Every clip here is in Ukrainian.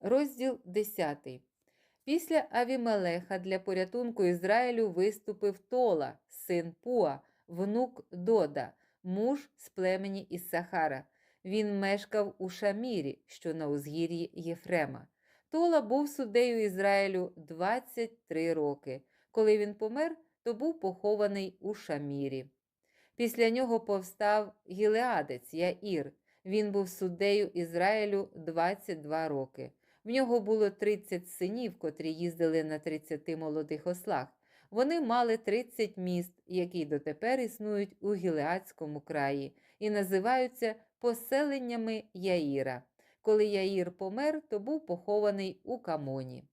Розділ 10. Після Авімелеха для порятунку Ізраїлю виступив Тола, син Пуа, внук Дода, муж з племені Іссахара. Він мешкав у Шамірі, що на узгір'ї Єфрема. Тола був суддею Ізраїлю 23 роки. Коли він помер, то був похований у Шамірі. Після нього повстав Гілеадець Яїр. Він був суддею Ізраїлю 22 роки. В нього було 30 синів, котрі їздили на 30 молодих ослах. Вони мали 30 міст, які дотепер існують у Гілеадському краї, і називаються поселеннями Яїра. Коли Яїр помер, то був похований у Камоні.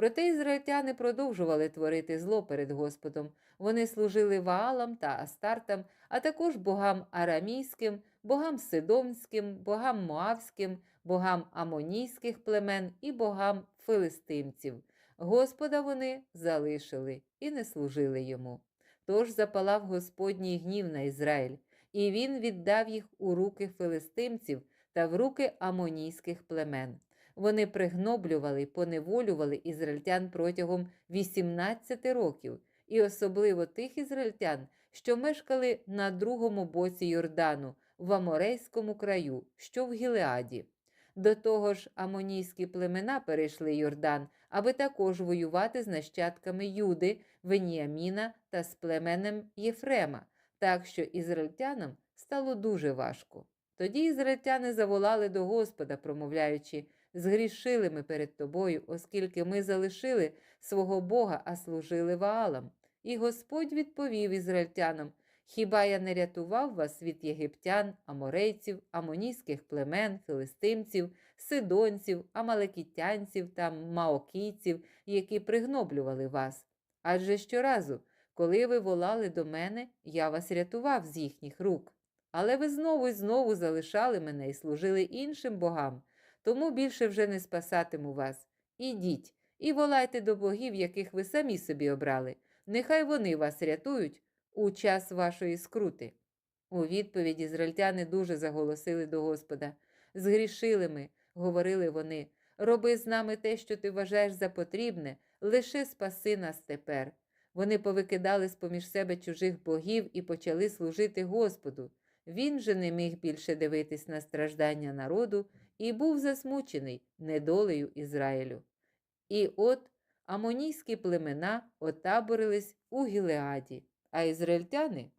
Проте ізраїльтяни продовжували творити зло перед Господом. Вони служили Ваалам та Астартам, а також богам арамійським, богам сидомським, богам моавським, богам амонійських племен і богам филистимців. Господа вони залишили і не служили йому. Тож запалав Господній гнів на Ізраїль, і він віддав їх у руки филистимців та в руки амонійських племен. Вони пригноблювали поневолювали ізраїльтян протягом 18 років, і особливо тих ізраїльтян, що мешкали на другому боці Йордану, в Аморейському краю, що в Гілеаді. До того ж, амонійські племена перейшли Йордан, аби також воювати з нащадками Юди, Веніаміна та з племенем Єфрема, так що ізраїльтянам стало дуже важко. Тоді ізраїльтяни заволали до Господа, промовляючи, згрішили ми перед тобою, оскільки ми залишили свого Бога, а служили Ваалам. І Господь відповів ізраїльтянам: Хіба я не рятував вас від єгиптян, аморейців, амонійських племен, филистимців, сидонців, амалекітянців та маокійців, які пригноблювали вас? Адже щоразу, коли ви волали до мене, я вас рятував з їхніх рук. Але ви знову і знову залишали мене і служили іншим богам, тому більше вже не спасатиму вас. Ідіть і волайте до богів, яких ви самі собі обрали. Нехай вони вас рятують у час вашої скрути. У відповідь ізраїльтяни дуже заголосили до Господа. Згрішили ми, говорили вони, роби з нами те, що ти вважаєш за потрібне, лише спаси нас тепер. Вони повикидали з поміж себе чужих богів і почали служити Господу. Він же не міг більше дивитись на страждання народу і був засмучений недолею Ізраїлю. І от амонійські племена отаборились у Гілеаді, а ізраїльтяни,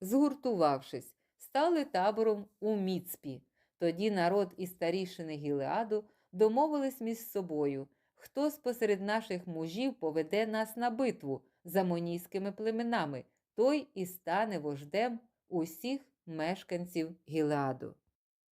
згуртувавшись, стали табором у Міцпі. Тоді народ і старішини Гілеаду домовились між собою, хто спосеред наших мужів поведе нас на битву з амонійськими племенами, той і стане вождем усіх мешканців Гілеаду.